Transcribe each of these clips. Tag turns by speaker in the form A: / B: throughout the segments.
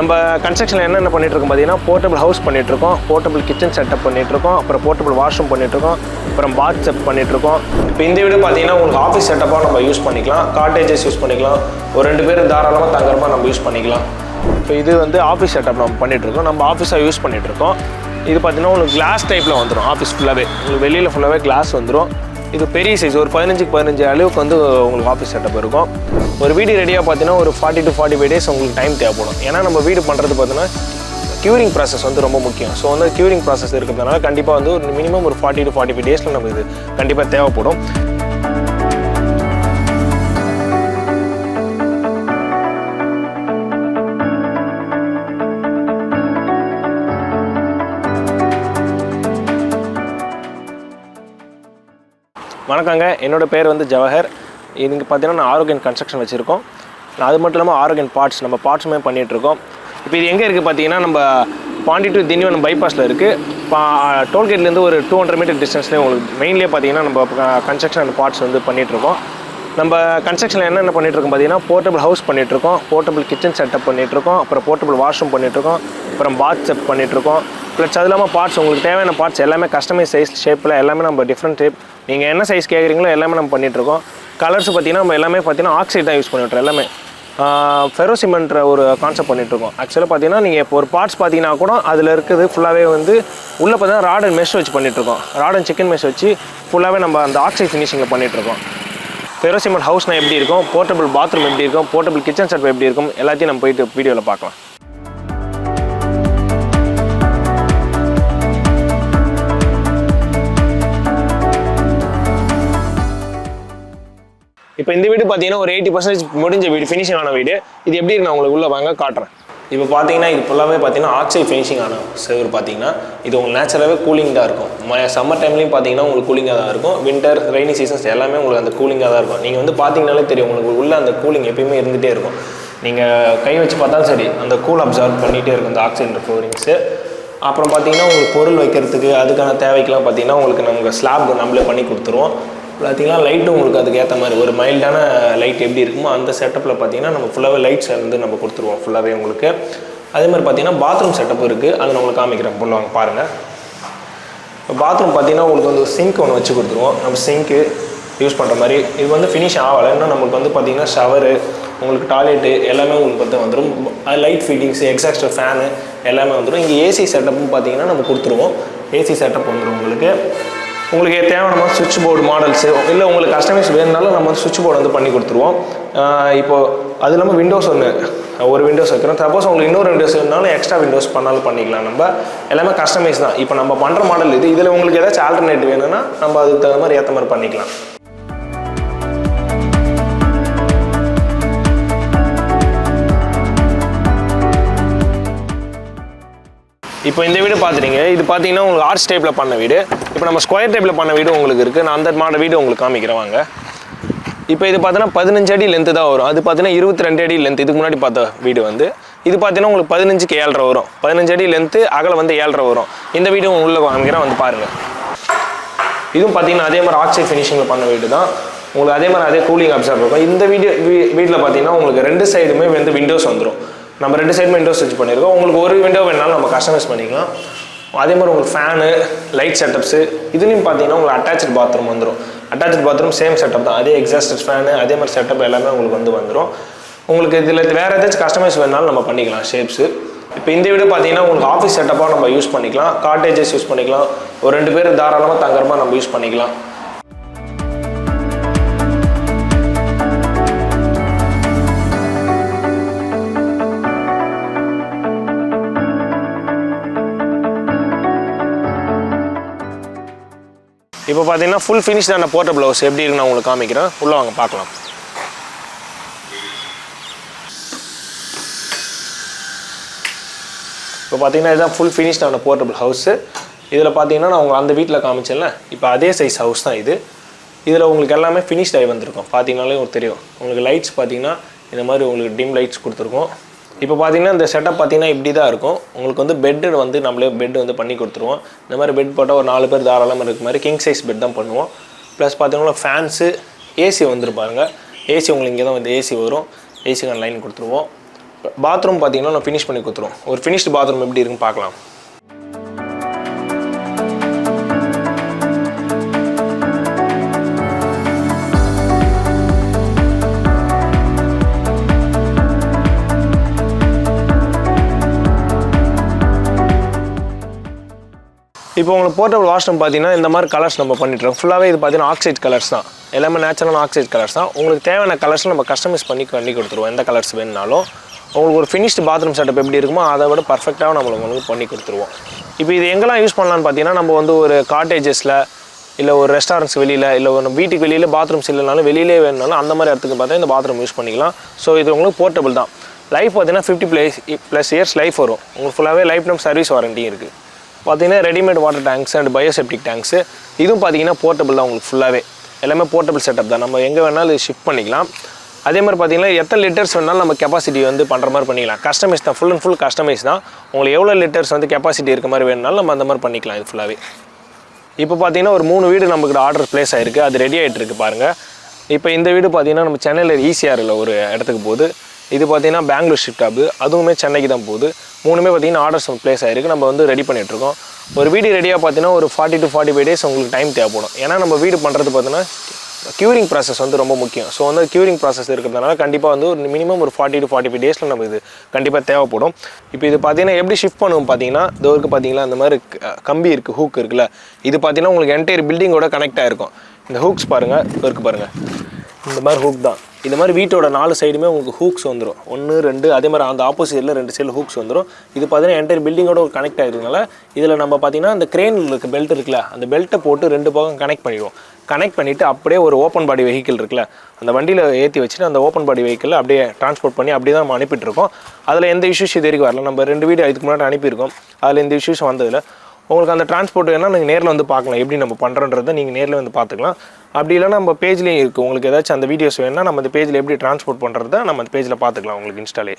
A: நம்ம கன்ஸ்ட்ரக்ஷனில் என்னென்ன பண்ணிட்டு இருக்கோம் பார்த்தீங்கன்னா போர்ட்டபிள் ஹவுஸ் பண்ணிகிட்ருக்கோம் போர்ட்டபிள் கிச்சன் செட்டப் பண்ணிகிட்ருக்கோம் அப்புறம் போர்ட்டபிள் வாஷ்ரூம் பண்ணிகிட்ருக்கோம் அப்புறம் பாத் செட் பண்ணிட்டு இருக்கோம் இப்போ இந்த வீடு பார்த்தீங்கன்னா உங்களுக்கு ஆஃபீஸ் செட்டப்பாக நம்ம யூஸ் பண்ணிக்கலாம் காட்டேஜஸ் யூஸ் பண்ணிக்கலாம். ஒரு ரெண்டு பேரும் தாராளமாக தங்குறமா நம்ம யூஸ் பண்ணிக்கலாம். இப்போ இது வந்து ஆஃபீஸ் செட்டப் நம்ம பண்ணிகிட்ருக்கோம் இருக்கோம் நம்ம ஆஃபீஸாக யூஸ் பண்ணிகிட்ருக்கோம் இருக்கோம் இது பார்த்தீங்கன்னா உங்களுக்கு கிளாஸ் டைப்பில் வந்துடும் ஆஃபீஸ் ஃபுல்லாகவே உங்களுக்கு வெளியில் ஃபுல்லாகவே கிளாஸ் வந்துடும் இது பெரிய சைஸ் ஒரு பதினஞ்சுக்கு பதினஞ்சு அளவுக்கு வந்து உங்களுக்கு ஆஃபீஸ் செட்டப் இருக்கும். ஒரு வீடு ரெடியாக பார்த்தீங்கன்னா ஒரு forty to forty five days உங்களுக்கு டைம் தேவைப்படும். ஏன்னா நம்ம வீடு பண்ணுறது பார்த்தீங்கன்னா க்யூரிங் ப்ராசஸ் வந்து ரொம்ப முக்கியம். ஸோ வந்து க்யூரிங் ப்ராசஸ் இருக்கிறதுனால கண்டிப்பாக வந்து ஒரு மினிமம் ஒரு ஃபார்ட்டி டு ஃபார்ட்டி ஃபைவ் டேஸில் நமக்கு இது கண்டிப்பாக தேவைப்படும். வணக்கங்க. என்னோட பேர் வந்து ஜவஹர். இதுங்க பார்த்தீங்கன்னா நான் ஆரோக்கியன் கன்ஸ்ட்ரக்ஷன் வச்சுருக்கோம். நான் அது மட்டும் இல்லாமல் ஆரோக்கியன் பார்ட்ஸ் நம்ம பார்ட்ஸுமே பண்ணிகிட்ருக்கோம் இப்போ இது எங்கே இருக்குது பார்த்தீங்கன்னா நம்ம பாண்டி டு திண்டிவனம் பைபாஸில் இருக்குது டோல்கேட்லேருந்து ஒரு டூ ஹண்ட்ரட் மீட்டர் டிஸ்டன்ஸ்லேயே உங்களுக்கு மெயின்லேயே பார்த்தீங்கன்னா நம்ம கன்ஸ்ட்ரக்ஷன் அண்ட் பார்ட்ஸ் வந்து பண்ணிகிட்ருக்கோம் நம்ம கன்ஸ்ட்ரக்ஷனில் என்னென்ன பண்ணிட்டு இருக்கோம் பார்த்தீங்கன்னா போர்ட்டபிள் ஹவுஸ் பண்ணிட்டு இருக்கோம் போர்ட்டபிள் கிச்சன் செட்டப் பண்ணிட்டு இருக்கோம் அப்புறம் போர்ட்டபிள் வாஷ்ரூம் பண்ணிட்டு இருக்கோம் அப்புறம் பாத் செட் பண்ணிட்டுருக்கோம். ப்ளஸ் அது இல்லாமல் பார்ட்ஸ் உங்களுக்கு தேவையான பார்ட்ஸ் எல்லாமே கஸ்டமைஸ் சைஸ் ஷேப்பில் எல்லாமே நம்ம டிஃப்ரெண்ட் டைப் நீங்கள் என்ன சைஸ் கேட்குறீங்களோ எல்லாமே நம்ம பண்ணிட்டு இருக்கோம் கலர்ஸ் பார்த்தீங்கன்னா நம்ம எல்லாமே பார்த்தீங்கன்னா ஆக்சைட் தான் யூஸ் பண்ணிவிட்றோம் எல்லாமே. ஃபெரோ சிமெண்ட்ற ஒரு கான்செப்ட் பண்ணிட்டு இருக்கோம் ஆக்சுவலாக பார்த்தீங்கன்னா நீங்கள் இப்போ ஒரு பார்ட்ஸ் பார்த்தீங்கன்னா கூட அதில் இருக்குது ஃபுல்லாகவே வந்து உள்ளே பார்த்தீங்கன்னா ராட் அண்ட் மெஷ் வச்சு பண்ணிட்டு இருக்கோம் ராட் அண்ட் சிக்கன் மெஷ் வச்சு ஃபுல்லாகவே நம்ம அந்த ஆக்சைட் ஃபினிஷிங்கில் பண்ணிகிட்ருக்கோம் இருக்கோம் ஃபெரோசிமெண்ட் ஹவுஸ்னா எப்படி இருக்கும்? போர்ட்டபிள் பாத்ரூம் எப்படி இருக்கும்? போர்ட்டபிள் கிச்சன் செட் எப்படி இருக்கும்? எல்லாத்தையும் நம்ம போயிட்டு வீடியோவில் பார்க்கலாம். இப்போ இந்த வீடு பார்த்தீங்கன்னா ஒரு எயிட்டி பர்சன்டேஜ் முடிஞ்ச வீடு ஃபினிஷிங் ஆன வீடு. இது எப்படி இருக்கு நான் உங்களுக்கு உள்ள வாங்க காட்டுறேன். இப்போ பார்த்தீங்கன்னா இது ஃபுல்லாகவே பார்த்தீங்கன்னா ஆக்சைட் ஃபினிஷிங் ஆன செவர் பார்த்தீங்கன்னா இது உங்களுக்கு நேச்சுரலாகவே கூலிங் தான் இருக்கும். சம்மர் டைம்லையும் பார்த்தீங்கன்னா உங்களுக்கு கூலிங்காக தான் இருக்கும். வின்டர் ரெய்னி சீசன்ஸ் எல்லாமே உங்களுக்கு அந்த கூலிங்காக தான் இருக்கும். நீங்கள் வந்து பார்த்தீங்கனாலே தெரியும் உங்களுக்கு உள்ள அந்த கூலிங் எப்பயுமே இருந்துகிட்டே இருக்கும். நீங்கள் கை வச்சு பார்த்தாலும் சரி அந்த கூல் அப்சர்வ் பண்ணிகிட்டே இருக்கும் அந்த ஆக்சிஜன் ஃப்ளோரிங்ஸு அப்புறம் பார்த்தீங்கன்னா உங்களுக்கு பொருள் வைக்கிறதுக்கு அதுக்கான தேவைக்கெல்லாம் பார்த்தீங்கன்னா உங்களுக்கு நமக்கு ஸ்லாப் நம்மளே பண்ணி கொடுத்துருவோம். பார்த்தீங்கன்னா லைட்டும் உங்களுக்கு அதுக்கு ஏற்ற மாதிரி ஒரு மைல்டான லைட் எப்படி இருக்குமோ அந்த செட்டப்பில் பார்த்தீங்கன்னா நம்ம ஃபுல்லாகவே லைட்ஸ் வந்து நம்ம கொடுத்துருவோம் ஃபுல்லாகவே உங்களுக்கு. அதே மாதிரி பார்த்தீங்கன்னா பாத்ரூம் செட்டப் இருக்குது அதை நான் உங்களுக்கு காமிக்கிறேன். பண்ணுவாங்க பாருங்கள் பாத்ரூம் பார்த்தீங்கன்னா உங்களுக்கு வந்து சிங்க் ஒன்று வச்சு கொடுத்துருவோம். நம்ம சிங்க்கு யூஸ் பண்ணுற மாதிரி. இது வந்து ஃபினிஷ் ஆகலை. இன்னும் நம்மளுக்கு வந்து பார்த்தீங்கன்னா ஷவரு உங்களுக்கு டாய்லெட்டு எல்லாமே உங்களுக்கு வந்து வந்துடும் லைட் ஃபிட்டிங்ஸு எக்ஸாஸ்டர் ஃபேனு எல்லாமே வந்துடும் இங்கே ஏசி செட்டப்பும் பார்த்தீங்கன்னா நம்ம கொடுத்துருவோம். ஏசி செட்டப் வந்துடும் உங்களுக்கு. உங்களுக்கு தேவையான மாதிரி சுவிட்ச் போர்டு மாடல்ஸு இல்லை உங்களுக்கு கஸ்டமைஸ் வேணுனாலும் நம்ம வந்து சுவிட்ச் போர்டு வந்து பண்ணி கொடுத்துருவோம். இப்போது அது இல்லாமல் விண்டோஸ் ஒன்று ஒரு விண்டோஸ் வைக்கிறோம். சப்போஸ் உங்களுக்கு இன்னொரு விண்டோஸ் வேணுனாலும் எக்ஸ்ட்ரா விண்டோஸ் பண்ணாலும் பண்ணிக்கலாம். நம்ம எல்லாமே கஸ்டமைஸ் தான். இப்போ நம்ம பண்ணுற மாடல் இது. இதில் உங்களுக்கு ஏதாச்சும் ஆல்டர்னேட் வேணும்னா நம்ம அதுக்கு தகுந்த மாதிரி ஏற்ற மாதிரி பண்ணிக்கலாம். இப்போ இந்த வீடு பார்த்துட்டீங்க. இது பார்த்தீங்கன்னா உங்களுக்கு ஆர்ச் டைப்பில் பண்ண வீடு. இப்போ நம்ம ஸ்கொயர் டைப்பில் பண்ண வீடு உங்களுக்கு இருக்குது நான் அந்த மாடல் வீடு உங்களுக்கு காமிக்கிறேன் வாங்க. இப்போ இது பார்த்தீங்கன்னா பதினஞ்சு அடி லென்த்து தான் வரும். அது பார்த்தீங்கன்னா இருபத்தி ரெண்டு அடி லென்த் இதுக்கு முன்னாடி பார்த்த வீடு வந்து. இது பார்த்தீங்கன்னா உங்களுக்கு பதினஞ்சுக்கு ஏழரை வரும். பதினஞ்சு அடி லென்த்து அகலை வந்து ஏழரை வரும். இந்த வீடு உள்ளே காமிக்கிறேன். வந்து பாருங்கள் இதுவும் பார்த்தீங்கன்னா அதே மாதிரி ஆக்சைட் ஃபினிஷிங்கில் பண்ண வீடு தான். உங்களுக்கு அதே மாதிரி அதே கூலிங் அப்சர்வ் இருக்கும். இந்த வீடு வீ வீட்டில் பார்த்தீங்கன்னா உங்களுக்கு ரெண்டு சைடுமே வந்து விண்டோஸ் வந்துடும் நம்ம ரெண்டு சைடுமே விண்டோஸ் வச்சு பண்ணியிருக்கோம். உங்களுக்கு ஒரு விண்டோ வேணாலும் நம்ம கஸ்டமைஸ் பண்ணிக்கலாம். அதே மாதிரி உங்களுக்கு ஃபேனு லைட் செட்டப்ஸு இதுலேயும் பார்த்தீங்கன்னா உங்களுக்கு அட்டாச்சு பாத்ரூம் வந்துடும் அட்டாச்சு பாத்ரூம் சேம் செட்டப் தான். அதே எக்ஸாஸ்டட் ஃபேனு அதே மாதிரி செட்டப் எல்லாமே உங்களுக்கு வந்து வந்துடும் உங்களுக்கு இதில் வேறு ஏதாச்சும் கஸ்டமைஸ் வேணாலும் நம்ம பண்ணிக்கலாம் ஷேப்ஸு இப்போ இந்த வீடு பார்த்தீங்கன்னா உங்களுக்கு ஆஃபீஸ் செட்டப்பாக நம்ம யூஸ் பண்ணிக்கலாம். காட்டேஜஸ் யூஸ் பண்ணிக்கலாம். ஒரு ரெண்டு பேர் தாராளமாக தங்குறமாக நம்ம யூஸ் பண்ணிக்கலாம். இப்போ பார்த்தீங்கன்னா ஃபுல் ஃபினிஷ்டான போட்ட ஹவுஸ் எப்படி இருக்குன்னு நான் உங்களுக்கு காமிக்கிறேன். உள்ள வாங்க பார்க்கலாம். இப்போ பார்த்தீங்கன்னா இதுதான் ஃபுல் ஃபினிஷ்டான போர்ட்டபிள் ஹவுஸு இதில் பார்த்தீங்கன்னா நான் உங்க அந்த வீட்டில் காமிச்சேன்ல இப்போ அதே சைஸ் ஹவுஸ் தான் இது. இதில் உங்களுக்கு எல்லாமே ஃபினிஷ்ட் ஆகி வந்திருக்கும். பார்த்தீங்கனாலே உங்களுக்கு தெரியும். உங்களுக்கு லைட்ஸ் பார்த்தீங்கன்னா இந்த மாதிரி உங்களுக்கு டிம் லைட்ஸ் கொடுத்துருக்கோம். இப்போ பார்த்தீங்கன்னா இந்த செட்டப் பார்த்தீங்கன்னா இப்படி தான் இருக்கும். உங்களுக்கு வந்து பெட்டு வந்து நம்மளே பெட் வந்து பண்ணி கொடுத்துருவோம். இந்த மாதிரி பெட் போட்டால் ஒரு நாலு பேர் தாராளமாக இருக்க மாதிரி கிங் சைஸ் பெட் தான் பண்ணுவோம். ப்ளஸ் பார்த்தீங்கன்னா ஃபேன்ஸு ஏசி வந்துருப்பாருங்க ஏசி உங்களுக்கு இங்கே தான் வந்து ஏசி வரும். ஏசிக்கான லைன் கொடுத்துருவோம். பாத்ரூம் பார்த்தீங்கன்னா நான் ஃபினிஷ் பண்ணி கொடுத்துருவோம். ஒரு ஃபினிஷ்டு பாத்ரூம் எப்படி இருக்குன்னு பார்க்கலாம். இப்போ உங்களுக்கு போர்ட்டபிள் வாஷ்ரூம் பார்த்தீங்கன்னா இந்த மாதிரி கலர்ஸ் நம்ம பண்ணிட்டுருக்கோம். ஃபுல்லாகவே இது பார்த்தீங்கன்னா ஆக்சைட் கலர்ஸ் தான். எல்லாமே நேச்சுரலான ஆக்சைட் கலர்ஸ் தான். உங்களுக்கு தேவையான கலர்ஸ் நம்ம கஸ்டமைஸ் பண்ணி பண்ணி கொடுத்துருவோம். எந்த கலர்ஸ் வேணுனாலும் உங்களுக்கு ஒரு ஃபினிஷ்டு பாத்ரூம் செட்டப் எப்படி இருக்குமோ அதை விட பர்ஃபெக்டாக நம்மளுக்கு உங்களுக்கு பண்ணி கொடுத்துருவோம். இப்போ இது எங்கெல்லாம் யூஸ் பண்ணலாம்னு பார்த்தீங்கன்னா நம்ம வந்து ஒரு காட்டேஜஸில் இல்லை ஒரு ரெஸ்டாரண்ட்ஸ் வெளியில் இல்லை ஒரு வீட்டுக்கு வெளியில் பாத்ரூம்ஸ் இல்லைனாலும் வெளியிலே வேணுனாலும் அந்த மாதிரி இடத்துக்கு பார்த்தா இந்த பாத்ரூம் யூஸ் பண்ணிக்கலாம். ஸோ இது உங்களுக்கு போர்ட்டபிள் தான். லைஃப் பார்த்தீங்கன்னா fifty plus plus years life வரும். உங்களுக்கு ஃபுல்லாகவே லைஃப் டைம் சர்வீஸ் வாரண்டியும் இருக்குது பார்த்தீங்கன்னா readymade water tanks and bio septic tanks. இதுவும் பார்த்தீங்கன்னா போர்ட்டபிள் தான் உங்களுக்கு ஃபுல்லாகவே எல்லாமே போர்ட்டபிள் செட்டப் தான். நம்ம எங்கே வேணாலும் ஷிஃப்ட் பண்ணிக்கலாம். அதே மாதிரி பார்த்தீங்கன்னா எத்தனை லிட்டர்ஸ் வேணாலும் நம்ம கெப்பாசிட்டி வந்து பண்ணுற மாதிரி பண்ணிக்கலாம். கஸ்டமைஸ் தான். ஃபுல் அண்ட் ஃபுல் கஸ்டமைஸ் தான். உங்களுக்கு எவ்வளோ லிட்டர்ஸ் வந்து கெப்பாசிட்டி இருக்க மாதிரி வேணுனாலும் நம்ம அந்த மாதிரி பண்ணிக்கலாம் இது ஃபுல்லாகவே இப்போ பார்த்தீங்கன்னா ஒரு மூணு வீடு நம்மக்கிட்ட ஆர்டர் ப்ளேஸ் ஆகிருக்கு அது ரெடி ஆகிட்டு இருக்கு பாருங்கள் இப்போ இந்த வீடு பார்த்தீங்கன்னா நம்ம சென்னையில் ஈசிஆரில் ஒரு இடத்துக்கு போகுது. இது பார்த்தீங்கன்னா பெங்களூர் ஷிஃப்ட் ஆகுது அதுவுமே சென்னைக்கு தான் போகுது. மூணுமே பார்த்திங்கன்னா ஆர்டர்ஸ் ப்ளேஸ் ஆகிருக்கு நம்ம வந்து ரெடி பண்ணிகிட்ருக்கோம் ஒரு வீடு ரெடியாக பார்த்தீங்கன்னா ஒரு forty to forty five days உங்களுக்கு டைம் தேவைப்படும். ஏன்னா நம்ம வீடு பண்ணுறது பார்த்தீங்கன்னா க்யூரிங் ப்ராசஸ் வந்து ரொம்ப முக்கியம். ஸோ வந்து க்யூரிங் ப்ராசஸ் இருக்கிறதுனால கண்டிப்பாக வந்து ஒரு மினிமம் ஒரு ஃபார்ட்டி டு ஃபார்ட்டி ஃபைவ் டேஸில் நம்ம இது கண்டிப்பாக தேவைப்படும். இப்போ இது பார்த்தீங்கன்னா எப்படி ஷிஃப்ட் பண்ணுவோம் பார்த்தீங்கன்னா இதோருக்கு பார்த்தீங்கன்னா பார்த்தீங்களா மாதிரி க- கம்பி இருக்குது ஹூக் இருக்குல்ல. இது பார்த்தீங்கன்னா உங்களுக்கு என்டையர் பில்டிங்கோட கனெக்ட் ஆகிருக்கும் இந்த ஹூக்ஸ் பாருங்கள் இருக்குது பாருங்கள் இந்த மாதிரி ஹூக் தான். இந்த மாதிரி வீட்டோட நாலு சைடுமே உங்களுக்கு ஹூக்ஸ் வந்துடும் ஒன்று ரெண்டு அதே மாதிரி அந்த ஆப்போசிட்டில் ரெண்டு சைடில் ஹூக்ஸ் வந்துடும் இது பார்த்தீங்கன்னா என்டையர் பில்டிங்கோட ஒரு கனெக்ட் ஆகிருக்கனால இதில் நம்ம பார்த்தீங்கன்னா அந்த கிரேனில் இருக்க பெல்ட் இருக்குல்ல அந்த பெல்ட்டை போட்டு ரெண்டு பக்கம் கனெக்ட் பண்ணிடுவோம். கனெக்ட் பண்ணிவிட்டு அப்படியே ஒரு ஓப்பன் பாடி வெஹிக்கிள் இருக்குல்ல அந்த வண்டியில் ஏற்றி வச்சுட்டு அந்த ஓப்பன் பாடி வெஹிக்கிள் அப்படியே ட்ரான்ஸ்போர்ட் பண்ணி அப்படியே தான் நம்ம அனுப்பிட்டு இருக்கோம். அதில் எந்த இஷ்யூஸ் இது வரைக்கும் வரல. நம்ம ரெண்டு வீடு இதுக்கு முன்னாடி அனுப்பியிருக்கோம். அதில் எந்த இஷ்யூஸ் வந்ததில்லை. உங்களுக்கு அந்த டிரான்ஸ்போர்ட் வேணால் நீங்கள் நேரில் வந்து பார்க்கலாம். எப்படி நம்ம பண்ணுறோன்றதை நீங்கள் நேரில் வந்து பார்த்துக்கலாம். அப்படி இல்லைனா நம்ம பேஜ்லேயும் இருக்குது உங்களுக்கு ஏதாச்சும் அந்த வீடியோஸ் வேணும்னா நம்ம அந்த பேஜில் எப்படி டிரான்ஸ்போர்ட் பண்ணுறத நம்ம அந்த பேஜில் பார்த்துக்கலாம் உங்களுக்கு இன்ஸ்டாலே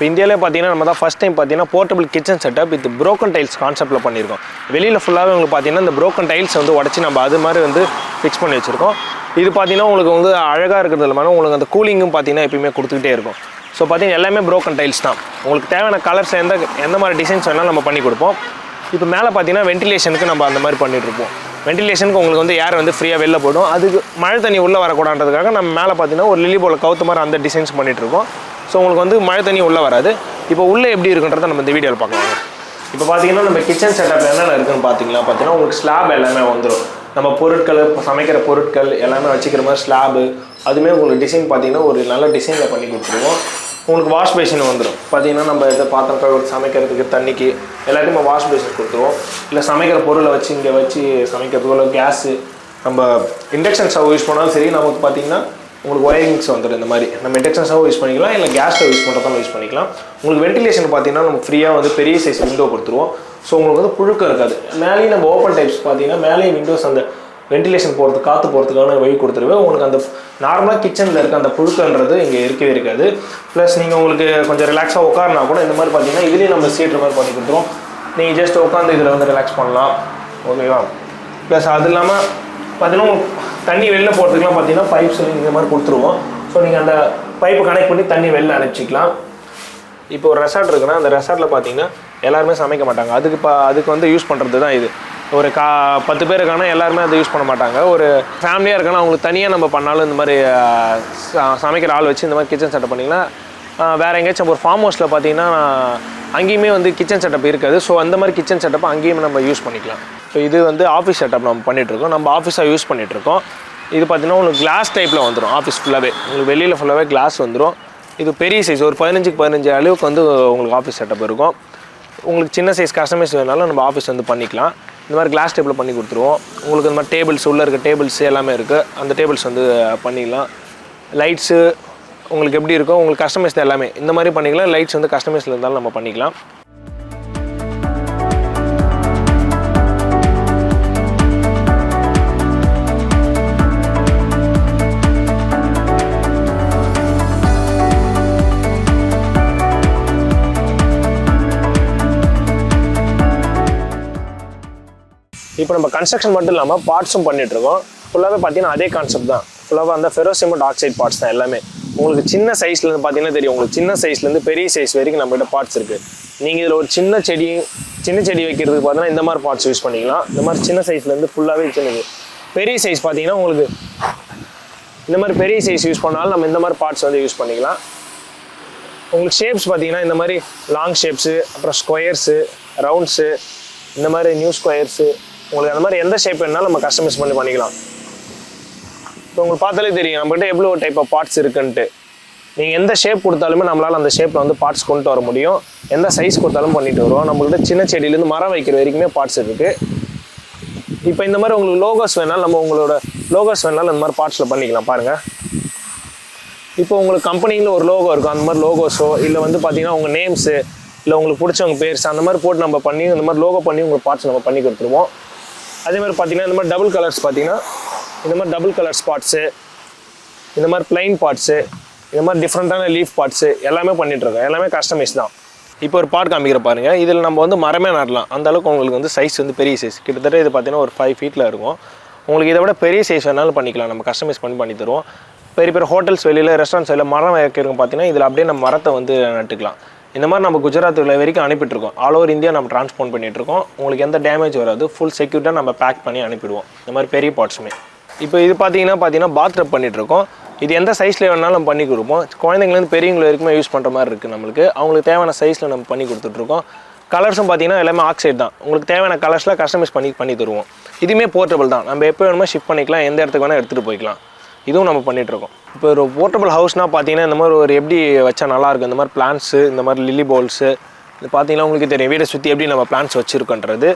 A: இப்போ இந்தியாவிலே பார்த்தீங்கன்னா நம்ம தான் ஃபஸ்ட் டைம் பார்த்தீங்கன்னா portable kitchen setup with broken tiles கான்செப்ட்டில் பண்ணியிருக்கோம். வெளியில் ஃபுல்லாகவே உங்களுக்கு பார்த்தீங்கன்னா இந்த ப்ரோக்கன் டைல்ஸ் வந்து உடச்சி நம்ம அது மாதிரி வந்து ஃபிக்ஸ் பண்ணி வச்சுருக்கோம். இது பார்த்தீங்கன்னா உங்களுக்கு வந்து அழகாக இருக்கிறது இல்லாமல் உங்களுக்கு அந்த கூலிங்கும் பார்த்தீங்கன்னா எப்பயுமே கொடுத்துக்கிட்டே இருக்கும். ஸோ பார்த்தீங்கன்னா எல்லாமே ப்ரோக்கன் டைல்ஸ் தான். உங்களுக்கு தேவையான கலர்ஸ் எந்த எந்த மாதிரி டிசைன்ஸ் வேணாலும் நம்ம பண்ணி கொடுப்போம். இப்போ மேலே பார்த்தீங்கன்னா வென்டிலேஷனுக்கு நம்ம அந்த மாதிரி பண்ணிகிட்ருப்போம் இருப்போம். வென்டிலேஷனுக்கு உங்களுக்கு வந்து ஏர் வந்து ஃப்ரீயாக வெளில போடும் அதுக்கு மழை தண்ணி உள்ளே வரக்கூடாதுன்றதுக்காக நம்ம மேலே பார்த்தீங்கன்னா ஒரு லில்லி போல கவுத்த மாதிரி அந்த டிசைன்ஸ் பண்ணிகிட்ருக்கோம் இருக்கோம். ஸோ உங்களுக்கு வந்து மழை தண்ணி உள்ளே வராது. இப்போ உள்ளே எப்படி இருக்குன்றதை நம்ம இந்த வீடியோவில் பார்க்கலாம். இப்போ பார்த்தீங்கன்னா நம்ம கிச்சன் செட்டப் என்னென்ன இருக்குன்னு பார்த்தீங்கன்னா பார்த்தீங்கன்னா உங்களுக்கு ஸ்லாப் எல்லாமே வந்துடும் நம்ம பொருட்கள் இப்போ சமைக்கிற பொருட்கள் எல்லாமே வச்சுக்கிற மாதிரி ஸ்லாபு அதுவுமே உங்களுக்கு டிசைன் பார்த்தீங்கன்னா ஒரு நல்ல டிசைனில் பண்ணி கொடுத்துருவோம். உங்களுக்கு வாஷ் பேஷன் வந்துடும் பார்த்தீங்கன்னா நம்ம எதை பாத்திரம் கழுவுறது சமைக்கிறதுக்கு தண்ணிக்கு எல்லாத்தையும் வாஷ் பேஷன் கொடுத்துருவோம். இல்லை சமைக்கிற பொருளை வச்சு இங்கே வச்சு சமைக்கிறதுக்கு இல்லை கேஸு நம்ம இண்டக்ஷன் ஸ்டவ் யூஸ் பண்ணாலும் சரி நமக்கு பார்த்தீங்கன்னா உங்களுக்கு ஒயரிங்ஸ் வந்துடும் இந்த மாதிரி. நம்ம இண்டக்ஷன் ஸ்டவ் யூஸ் பண்ணிக்கலாம் இல்லை கேஸ் ஸ்டவ் யூஸ் பண்ணுறதாலும் யூஸ் பண்ணிக்கலாம். உங்களுக்கு வென்டிலேஷன் பார்த்தீங்கன்னா நம்ம ஃப்ரீயாக வந்து பெரிய சைஸ் விண்டோ கொடுத்துருவோம். ஸோ உங்களுக்கு வந்து புழுக்கம் இருக்காது. மேலேயும் நம்ம ஓப்பன் டைப்ஸ் பார்த்தீங்கன்னா மேலேயும் விண்டோஸ் அந்த வென்டிலேஷன் போகிறதுக்கு காற்று போகிறதுக்கான வழி கொடுத்துருவேன் உங்களுக்கு அந்த நார்மலாக கிச்சனில் இருக்க அந்த புழுக்கன்றது இங்கே இருக்கவே இருக்காது. ப்ளஸ் நீங்கள் உங்களுக்கு கொஞ்சம் ரிலாக்ஸாக உட்காருனா கூட இந்த மாதிரி பார்த்தீங்கன்னா இதுலேயும் நம்ம சீட்ரு மாதிரி பண்ணி கொடுத்துருவோம். நீங்கள் ஜஸ்ட் உட்காந்து இதில் வந்து ரிலாக்ஸ் பண்ணலாம். ஓகேவா ப்ளஸ் அது இல்லாமல் பார்த்தீங்கன்னா தண்ணி வெளில போகிறதுக்குலாம் பார்த்தீங்கன்னா பைப்ஸ் இந்த மாதிரி கொடுத்துருவோம். ஸோ நீங்கள் அந்த பைப்பை கனெக்ட் பண்ணி தண்ணி வெளில அனுப்பிச்சிக்கலாம் இப்போ ஒரு ரெசார்ட் இருக்குன்னா அந்த ரெசார்ட்டில் பார்த்தீங்கன்னா எல்லாருமே சமைக்க மாட்டாங்க. அதுக்கு இப்போ அதுக்கு வந்து யூஸ் பண்ணுறது தான் இது. ஒரு கா பத்து பேர் இருக்கானா எல்லாருமே அதை யூஸ் பண்ண மாட்டாங்க. ஒரு ஃபேமிலியாக இருக்கானா அவங்களுக்கு தனியாக நம்ம பண்ணாலும் இந்த மாதிரி சமைக்கிற ஆள் வச்சு இந்த மாதிரி கிச்சன் செட்டப் பண்ணிங்கன்னா வேறு எங்கேயாச்சும் ஒரு ஃபார்ம் ஹவுஸில் பார்த்தீங்கன்னா அங்கேயுமே வந்து கிச்சன் செட்டப் இருக்காது. ஸோ அந்த மாதிரி கிச்சன் செட்டப் அங்கேயுமே நம்ம யூஸ் பண்ணிக்கலாம். ஸோ இது வந்து ஆஃபீஸ் செட்டப் நம்ம பண்ணிகிட்ருக்கோம் நம்ம ஆஃபீஸாக யூஸ் பண்ணிகிட்ருக்கோம் இது பார்த்தீங்கன்னா உங்களுக்கு கிளாஸ் டைப்பில் வந்துடும் ஆஃபீஸ் ஃபுல்லாகவே உங்களுக்கு வெளியில் ஃபுல்லாகவே கிளாஸ் வந்துடும் இது பெரிய சைஸ் ஒரு பதினஞ்சுக்கு பதினஞ்சு அளவுக்கு வந்து உங்களுக்கு ஆஃபீஸ் செட்டப் இருக்கும். உங்களுக்கு சின்ன சைஸ் கஸ்டமைஸ் வேணாலும் நம்ம ஆஃபீஸ் வந்து பண்ணிக்கலாம். இந்த மாதிரி கிளாஸ் டேபிள் பண்ணி கொடுத்துருவோம். உங்களுக்கு இந்த மாதிரி டேபிள்ஸ் உள்ளே இருக்க டேபிள்ஸ் எல்லாமே இருக்குது அந்த டேபிள்ஸ் வந்து பண்ணிக்கலாம். லைட்ஸு உங்களுக்கு எப்படி இருக்கோ உங்களுக்கு கஸ்டமைஸ் எல்லாமே. இந்த மாதிரி பண்ணிக்கலாம். லைட்ஸ் வந்து கஸ்டமைஸில் இருந்தாலும் நம்ம பண்ணிக்கலாம். இப்போ நம்ம கன்ஸ்ட்ரக்ஷன் மட்டும் இல்லாமல் பார்ட்ஸும் பண்ணிட்டுருக்கோம் ஃபுல்லாகவே பார்த்தீங்கன்னா அதே கான்செப்ட் தான். ஃபுல்லாகவே அந்த ஃபெரோசிமெண்ட் ஆக்சைட் பார்ட்ஸ் தான் எல்லாமே. உங்களுக்கு சின்ன சைஸ்லேருந்து பார்த்தீங்கன்னா தெரியும். உங்களுக்கு சின்ன சைஸ்லேருந்து பெரிய சைஸ் வரைக்கும் நம்மகிட்ட பார்ட்ஸ் இருக்குது நீங்கள் இதில் ஒரு சின்ன செடி சின்ன செடி வைக்கிறதுக்கு பார்த்தீங்கன்னா இந்த மாதிரி பார்ட்ஸ் யூஸ் பண்ணிக்கலாம். இந்த மாதிரி சின்ன சைஸ்லேருந்து ஃபுல்லாகவே சின்னது பெரிய சைஸ் பார்த்தீங்கன்னா உங்களுக்கு இந்த மாதிரி பெரிய சைஸ் யூஸ் பண்ணாலும் நம்ம இந்த மாதிரி பார்ட்ஸ் வந்து யூஸ் பண்ணிக்கலாம். உங்களுக்கு ஷேப்ஸ் பார்த்தீங்கன்னா இந்த மாதிரி லாங் ஷேப்ஸு அப்புறம் ஸ்கொயர்ஸு ரவுண்ட்ஸு இந்த மாதிரி நியூ ஸ்கொயர்ஸு உங்களுக்கு அந்த மாதிரி எந்த ஷேப் வேணாலும் நம்ம கஸ்டமைஸ் பண்ணி பண்ணிக்கலாம். இப்போ உங்களுக்கு பார்த்தாலே தெரியும் நம்மகிட்ட எவ்வளோ டைப் ஆஃப் பார்ட்ஸ் இருக்குன்ட்டு. நீங்கள் எந்த ஷேப் கொடுத்தாலுமே நம்மளால் அந்த ஷேப்பில் வந்து பார்ட்ஸ் கொண்டு வர முடியும். எந்த சைஸ் கொடுத்தாலும் பண்ணிட்டு வருவோம். நம்மள்கிட்ட சின்ன செடியிலேருந்து மரம் வைக்கிற வரைக்குமே பார்ட்ஸ் இருக்குது இப்போ இந்த மாதிரி உங்களுக்கு லோகோஸ் வேணாலும் நம்ம உங்களோட லோகோஸ் வேணாலும் இந்த மாதிரி பார்ட்ஸில் பண்ணிக்கலாம் பாருங்கள் இப்போ உங்களுக்கு கம்பெனியில் ஒரு லோகோ இருக்கும். அந்த மாதிரி லோகோஸோ இல்லை வந்து பார்த்தீங்கன்னா உங்கள் நேம்ஸு இல்லை உங்களுக்கு பிடிச்சவங்க பேர்ஸ் அந்த மாதிரி போட்டு நம்ம பண்ணி இந்த மாதிரி லோகோ பண்ணி உங்களுக்கு பார்ட்ஸ் நம்ம பண்ணி கொடுத்துருவோம். அதே மாதிரி பார்த்தீங்கன்னா இந்த மாதிரி டபுள் கலர்ஸ் பார்த்தீங்கன்னா இந்த மாதிரி டபுள் கலர் ஸ்பாட்ஸு இந்த மாதிரி பிளைன் பார்ட்ஸு இந்த மாதிரி டிஃப்ரெண்ட்டான லீஃப் பார்ட்ஸு எல்லாமே பண்ணிகிட்ருக்கோம் எல்லாமே கஸ்டமைஸ் தான். இப்போ ஒரு பார்ட் காமிக்கிற பாருங்கள் இதில் நம்ம வந்து மரமே நடலாம். அந்தளவுக்கு உங்களுக்கு வந்து சைஸ் வந்து பெரிய சைஸ் கிட்டத்தட்ட இது பார்த்தீங்கன்னா ஒரு ஃபைவ் ஃபீட்டில் இருக்கும். உங்களுக்கு இதை விட பெரிய சைஸ் வேணாலும் பண்ணிக்கலாம். நம்ம கஸ்டமைஸ் பண்ணி பண்ணி தருவோம். பெரிய பெரிய ஹோட்டல்ஸ் வெளியில் ரெஸ்டாரண்ட்ஸ் வெளியில் மரம் வைக்கிறவங்க பார்த்தீங்கன்னா இதில் அப்படியே நம்ம மரத்தை வந்து நட்டுக்கலாம். இந்த மாதிரி நம்ம குஜராத் வரைக்கும் அனுப்பிட்டுருக்கோம். ஆல் ஓவர் இந்தியா நம்ம ட்ரான்ஸ்போர்ட் பண்ணிகிட்ருக்கோம் இருக்கோம் உங்களுக்கு எந்த டேமேஜ் வராது. ஃபுல் செக்யூர்டாக நம்ம பேக் பண்ணி அனுப்பிடுவோம். இந்த மாதிரி பெரிய பார்ட்ஸுமே இப்போ இது பார்த்தீங்கன்னா பார்த்தீங்கன்னா பாத்ரப் பண்ணிகிட்ருக்கோம் இது எந்த சைஸில் வேணாலும் நம்ம பண்ணி கொடுப்போம். குழந்தைங்கலேருந்து பெரியவங்க வரைக்குமே யூஸ் பண்ணுற மாதிரி இருக்குது நம்மளுக்கு. அவங்களுக்கு தேவையான சைஸில் நம்ம பண்ணி கொடுத்துட்ருக்கோம் கலர்ஸும் பார்த்தீங்கன்னா எல்லாமே ஆக்சைடு தான். உங்களுக்கு தேவையான கலர்ஸில் கஸ்டமைஸ் பண்ணி பண்ணி தருவோம். இதுவுமே போர்ட்டபிள் தான். நம்ம எப்போ வேணுமோ ஷிஃப்ட் பண்ணிக்கலாம். எந்த இடத்துக்கு வேணால் எடுத்துகிட்டு போய்க்கலாம். இதுவும் நம்ம பண்ணிகிட்ருக்கோம் இருக்கோம் இப்போ ஒரு போர்ட்டபிள் ஹவுஸ்னால் பார்த்தீங்கன்னா இந்த மாதிரி ஒரு எப்படி வச்சா நல்லாயிருக்கும் இந்த மாதிரி பிளான்ஸு இந்த மாதிரி லில்லி பவுல்ஸு இது பார்த்தீங்கன்னா உங்களுக்கு தெரியும். வீடை சுற்றி எப்படி நம்ம பிளான்ஸ் வச்சுருக்கோன்றது.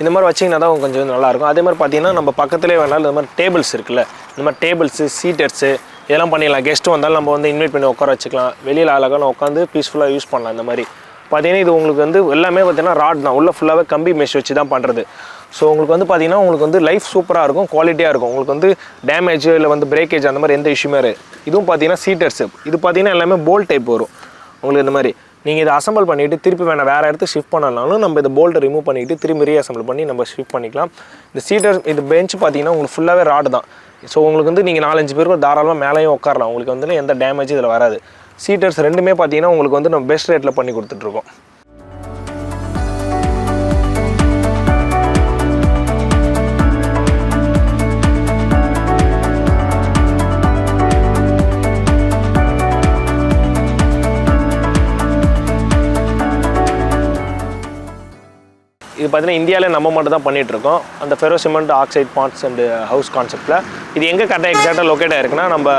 A: இந்த மாதிரி வச்சிங்கன்னா தான் கொஞ்சம் நல்லாயிருக்கும் அதே மாதிரி பார்த்தீங்கன்னா நம்ம பக்கத்துலேயே வேணாலும் இந்த மாதிரி டேபிள்ஸ் இருக்குல்ல. இந்த மாதிரி டேபிள்ஸு சீட்டர்ஸு இதெல்லாம் பண்ணிடலாம். கெஸ்ட்டு வந்தாலும் நம்ம வந்து இன்வைட் பண்ணி உட்கார வச்சுக்கலாம். வெளியில் அழகான உட்காந்து பீஸ்ஃபுல்லாக யூஸ் பண்ணலாம் இந்த மாதிரி. பார்த்தீங்கன்னா இது உங்களுக்கு வந்து எல்லாமே பார்த்தீங்கன்னா ராட் தான். உள்ளே ஃபுல்லாகவே கம்பி மெஷ் வச்சு தான் பண்ணுறது ஸோ உங்களுக்கு வந்து பார்த்தீங்கன்னா உங்களுக்கு வந்து லைஃப் சூப்பராக இருக்கும் குவாலிட்டியாக இருக்கும். உங்களுக்கு வந்து டேமேஜ் இல்லை வந்து பிரேக்கேஜ் அந்த மாதிரி எந்த இஷ்யூமே இருக்குது இதுவும் பார்த்தீங்கன்னா சீட்டர்ஸ் இது பார்த்தீங்கன்னா எல்லாமே போல்ட் டைப் வரும். உங்களுக்கு இந்த மாதிரி. நீங்கள் இதை அசம்பிள் பண்ணிவிட்டு திருப்பி வேணால் வேறு இடத்துக்கு ஷிஃப்ட் பண்ணலனாலும் நம்ம இந்த போல்ட்டை ரிமூவ் பண்ணிவிட்டு திரும்பி ரீஅசம்பிள் பண்ணி நம்ம ஷிஃப்ட் பண்ணிக்கலாம். இந்த சீட்டர் இது பெஞ்ச் பார்த்தீங்கன்னா உங்களுக்கு ஃபுல்லாகவே ராடு தான். ஸோ உங்களுக்கு வந்து நீங்கள் நாலஞ்சு பேருக்கும் தாராளமாக மேலேயும் உட்காரலாம். உங்களுக்கு வந்து எந்த டேமேஜ் இதில் வராது. சீட்டர்ஸ் ரெண்டுமே பார்த்தீங்கன்னா உங்களுக்கு வந்து நம்ம பெஸ்ட் ரேட்டில் பண்ணி கொடுத்துட்ருக்கோம் இது பார்த்தீங்கன்னா இந்தியாவில் நம்ம மட்டும் தான் பண்ணிகிட்ருக்கோம் அந்த ferro cement oxide bonds and house கான்செப்ட்டில் இது எங்கே கரெக்டாக எக்ஸாக்டாக லொக்கேட் ஆயிருக்குன்னா நம்ம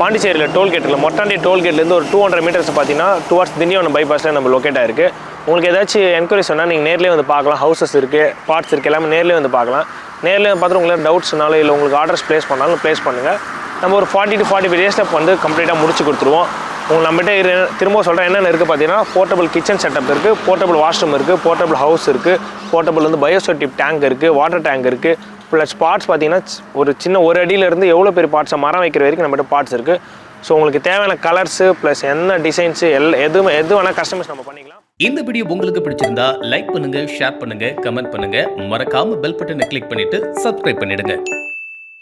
A: பாண்டிச்சேரியில் டோல்கேட்டில் மொட்டாண்டி டோல்கேட்லேருந்து ஒரு டூ ஹண்ட்ரட் மீட்டர்ஸ் பார்த்தீங்கன்னா டுவர்ட்ஸ் திண்டிவனம் பைபாஸில் நம்ம லொக்கேட் ஆயிருக்கு. உங்களுக்கு ஏதாச்சும் என்கொயரிஸ் சொன்னால் நீங்கள் நேர்லேயே வந்து பார்க்கலாம். ஹவுசஸ் இருக்குது பார்ட்ஸ் இருக்குது எல்லாமே நேர்லேயே வந்து பார்க்கலாம். நேர்லேயே பார்த்துட்டு உங்களுக்கு டவுட்ஸ்னாலும் இல்லை உங்களுக்கு ஆர்டர்ஸ் ப்ளேஸ் பண்ணாலும் ப்ளேஸ் பண்ணுங்கள் நம்ம ஒரு ஃபார்ட்டி டு ஃபார்ட்டி ஃபைவ் டேஸில் வந்து கம்ப்ளீட்டாக முடிச்சு கொடுத்துருவோம். உங்களுக்கு நம்மகிட்ட இரு திரும்ப சொல்கிறேன் என்னென்ன இருக்குது பார்த்தீங்கன்னா போர்ட்டபிள் கிச்சன் செட்டப் இருக்குது போர்ட்டபிள் வாஷ்ரூம் இருக்குது போர்ட்டபிள் ஹவுஸ் இருக்குது போர்ட்டபிள் வந்து பயோசோட்டிப் டேங்க் இருக்குது வாட்டர் டேங்க் இருக்குது ப்ளஸ் பார்ட்ஸ் பார்த்தீங்கன்னா ஒரு சின்ன ஒரு அடியிலேருந்து எவ்வளோ பெரிய பார்ட்ஸை மரம் வைக்கிற வரைக்கும் நம்மகிட்ட பார்ட்ஸ் இருக்குது ஸோ உங்களுக்கு தேவையான கலர்ஸு ப்ளஸ் என்ன டிசைன்ஸு எல் எது எது வேணால் கஸ்டமைஸ் நம்ம பண்ணிக்கலாம்.
B: இந்த வீடியோ உங்களுக்கு பிடிச்சிருந்தா லைக் பண்ணுங்கள் ஷேர் பண்ணுங்கள் கமெண்ட் பண்ணுங்கள் மறக்காமல் பெல் பட்டனை கிளிக் பண்ணிவிட்டு சப்ஸ்கிரைப் பண்ணிடுங்க.